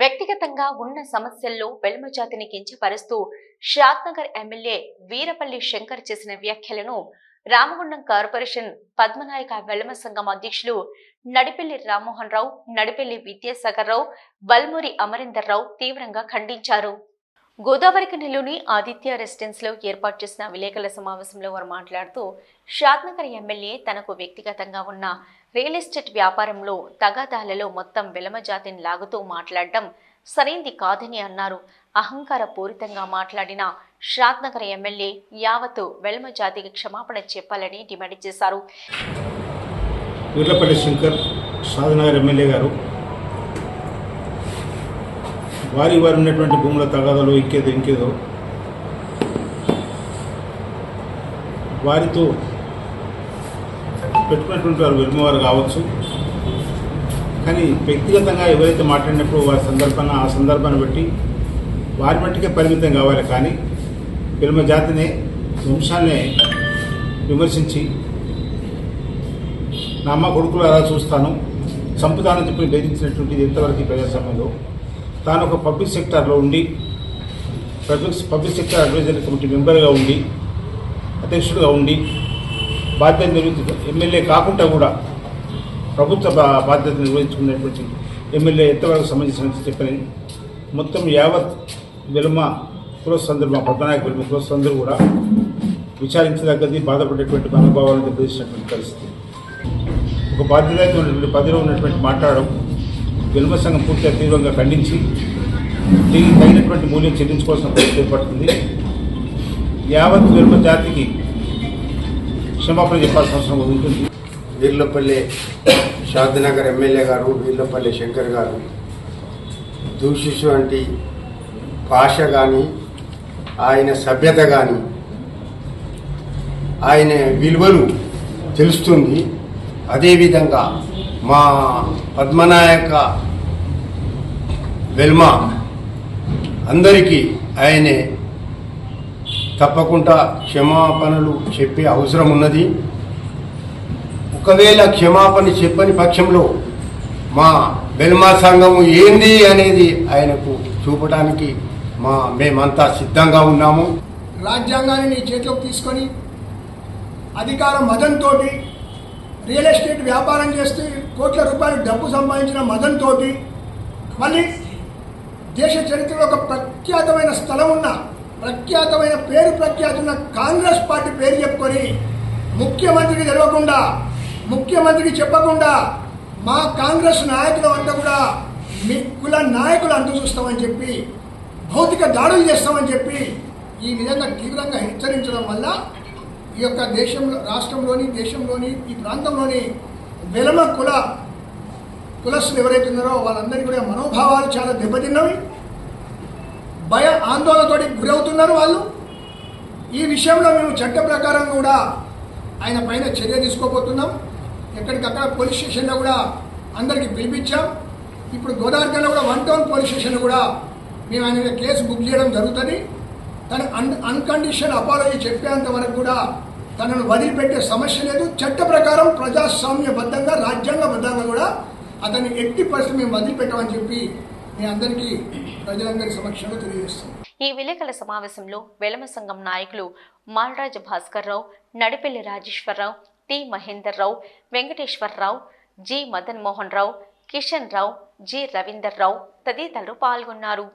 వ్యక్తిగతంగా ఉన్న సమస్యల్లో వెల్మ జాతిని కించపరుస్తూ షాద్నగర్ ఎమ్మెల్యే వీరపల్లి శంకర్ చేసిన వ్యాఖ్యలను రామగుండం కార్పొరేషన్ పద్మనాయక వెల్మ సంఘం అధ్యక్షులు నడిపెల్లి రామ్మోహన్ రావు నడిపెల్లి విద్యాసాగర్ రావు బల్మూరి అమరీందర్ రావు తీవ్రంగా ఖండించారు. గోదావరికి నెల్లూని ఆదిత్య రెసిడెన్స్లో ఏర్పాటు చేసిన విలేకరుల సమావేశంలో వారు మాట్లాడుతూ షాద్నగర్ ఎమ్మెల్యే తనకు వ్యక్తిగతంగా ఉన్న రియల్ ఎస్టేట్ వ్యాపారంలో తగాదాలలో మొత్తం వెలమ జాతిని లాగుతూ మాట్లాడడం సరైంది కాదని అన్నారు. అహంకార పూరితంగా మాట్లాడిన షాద్నగర్ ఎమ్మెల్యే యావత్తు వెలమ జాతికి క్షమాపణ చెప్పాలని డిమాండ్ చేశారు. వీర్లపల్లి శంకర్ ఎమ్మెల్యే గారు వారి వారి ఉన్నటువంటి భూముల తగాదలు ఇంకేదో ఇంకేదో. వారితో పెట్టుకున్నటువంటి వారు వెలుమవారు కావచ్చు. కానీ వ్యక్తిగతంగా ఎవరైతే మాట్లాడినప్పుడు వారి సందర్భాన్ని ఆ సందర్భాన్ని బట్టి వారి మట్టికే పరిమితం కావాలి. కానీ పిల్లమ జాతినే వంశాన్నే విమర్శించి నా అమ్మ కొడుకులు అలా చూస్తాను. చంపుతానని చెప్పి బెదిరించినటువంటిది ఎంతవరకు ప్రజాస్వామ్యంలో తాను ఒక పబ్లిక్ సెక్టార్లో ఉండి public public sector advisory committee మెంబర్గా ఉండి అధ్యక్షుడిగా ఉండి బాధ్యత నిర్వహించ ఎమ్మెల్యే కాకుండా కూడా ప్రభుత్వ బా- బాధ్యత నిర్వహించుకున్నటువంటి ఎమ్మెల్యే ఎంతవరకు సంబంధించిన చెప్పని మొత్తం యావత్ వెలుమ కులస్థందరూ మా పద్మనాయక వెలుమ కులస్థందరూ కూడా విచారించదగ్గది బాధపడేటువంటి అనుభవాలను తెలిసినటువంటి పరిస్థితి. ఒక బాధ్యత ఉన్నటువంటి పదిలో ఉన్నటువంటి మాట్లాడడం జన్మ సంఘం పూర్తిగా తీవ్రంగా ఖండించి దీనికి తగినటువంటి మూల్యం చెల్లించుకోవాల్సిన పరిస్థితి ఏర్పడుతుంది. యావత్ జన్మ జాతికి క్షమాపణ చెప్పాల్సిన అవసరం ఉంటుంది. వీర్లపల్లి శాంతినగర్ ఎమ్మెల్యే గారు వీర్లపల్లి శంకర్ గారు దూషించినటువంటి భాష కానీ ఆయన సభ్యత కానీ ఆయన విలువలు తెలుస్తుంది. అదేవిధంగా మా పద్మనాయక వెల్మా. అందరికీ ఆయనే తప్పకుండా క్షమాపణలు చెప్పే అవసరం ఉన్నది. ఒకవేళ క్షమాపణ చెప్పని పక్షంలో మా బెల్మా సంఘము ఏంది అనేది ఆయనకు చూపడానికి మా మేమంతా సిద్ధంగా ఉన్నాము. రాజ్యాంగాన్ని నీ చేతిలోకి తీసుకొని అధికార మదంతో రియల్ ఎస్టేట్ వ్యాపారం చేస్తూ కోట్ల రూపాయలు డబ్బు సంపాదించిన మదంతో మళ్ళీ దేశ చరిత్రలో ఒక ప్రఖ్యాతమైన స్థలం ఉన్న ప్రఖ్యాతమైన పేరు ప్రఖ్యాతి ఉన్న కాంగ్రెస్ పార్టీ పేరు చెప్పుకొని ముఖ్యమంత్రికి తెలవకుండా ముఖ్యమంత్రికి చెప్పకుండా మా కాంగ్రెస్ నాయకులు అంతా కూడా మీ కుల నాయకులు అంటూ చూస్తామని చెప్పి భౌతిక దాడులు చేస్తామని చెప్పి ఈ విధంగా తీవ్రంగా హెచ్చరించడం వల్ల ఈ యొక్క దేశంలో రాష్ట్రంలోని దేశంలోని ఈ ప్రాంతంలోని వెలమ కుల కులస్తులు ఎవరైతే ఉన్నారో వాళ్ళందరికీ కూడా మనోభావాలు చాలా దెబ్బతిన్నవి. భయ ఆందోళనతోటి గురవుతున్నారు వాళ్ళు. ఈ విషయంలో మేము చట్ట ప్రకారం కూడా ఆయన పైన చర్య తీసుకోబోతున్నాం. ఎక్కడికక్కడ పోలీస్ స్టేషన్లో కూడా అందరికీ పిలిపించాం. ఇప్పుడు గోదావరిలో కూడా వన్ టౌన్ పోలీస్ స్టేషన్లో కూడా మేము ఆయన కేసు బుక్ చేయడం జరుగుతుంది. తను అన్ అన్కండిషన్ అపాలజీ చెప్పేంత వరకు కూడా తనను వదిలిపెట్టే సమస్య లేదు. చట్ట ప్రకారం ప్రజాస్వామ్యబద్ధంగా రాజ్యాంగబద్ధంగా కూడా అతన్ని ఎట్టి పరిస్థితి మేము వదిలిపెట్టామని చెప్పి మీ అందరికీ ప్రజలందరి సమక్షంలో తెలియజేస్తాం ఈ విలేకరుల సమావేశంలో వెలమ సంఘం నాయకులు Malaraja Bhaskar Rao Nadipelli Rajeswararao T Mahender Rao Venkateswararao G Madan Mohan Rao Kishan Rao G Ravinder Rao తదితరులు పాల్గొన్నారు.